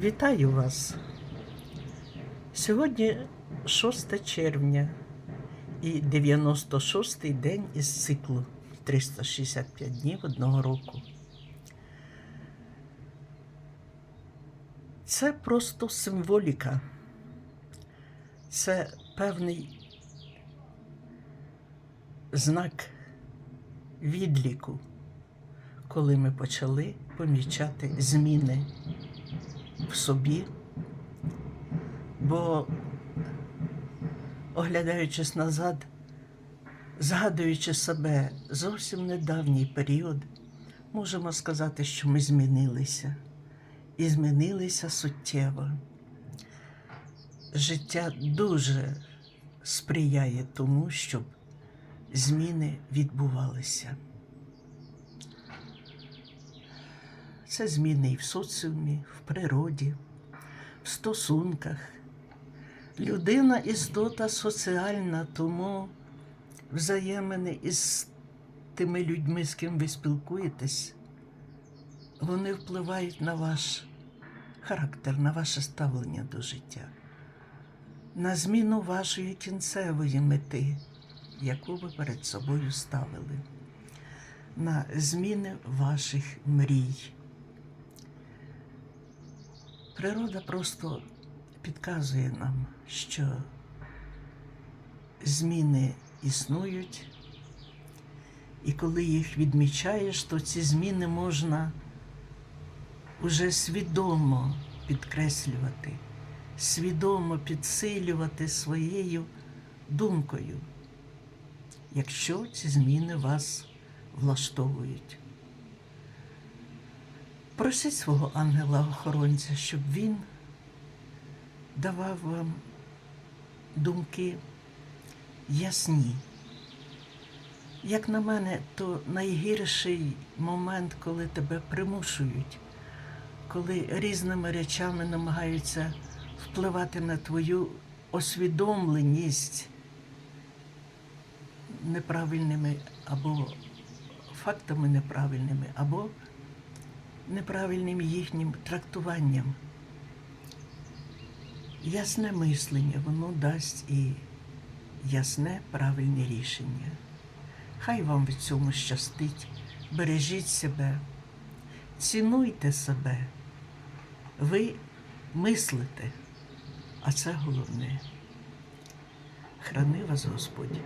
Вітаю вас! Сьогодні 6 червня і 96-й день із циклу 365 днів одного року. Це просто символіка. Це певний знак відліку, коли ми почали помічати зміни в собі, бо, оглядаючись назад, згадуючи себе зовсім недавній період, можемо сказати, що ми змінилися і змінилися суттєво. Життя дуже сприяє тому, щоб зміни відбувалися. Це зміни і в соціумі, в природі, в стосунках. Людина істота соціальна, тому взаємини із тими людьми, з ким ви спілкуєтесь, вони впливають на ваш характер, на ваше ставлення до життя, на зміну вашої кінцевої мети, яку ви перед собою ставили, на зміни ваших мрій. Природа просто підказує нам, що зміни існують, і коли їх відмічаєш, то ці зміни можна уже свідомо підкреслювати, свідомо підсилювати своєю думкою, якщо ці зміни вас влаштовують. Просіть свого ангела-охоронця, щоб він давав вам думки ясні. Як на мене, то найгірший момент, коли тебе примушують, коли різними речами намагаються впливати на твою освідомленість неправильними або фактами неправильними, або неправильним їхнім трактуванням. Ясне мислення, воно дасть і ясне правильне рішення. Хай вам в цьому щастить, бережіть себе, цінуйте себе, ви мислите, а це головне. Храни вас Господь.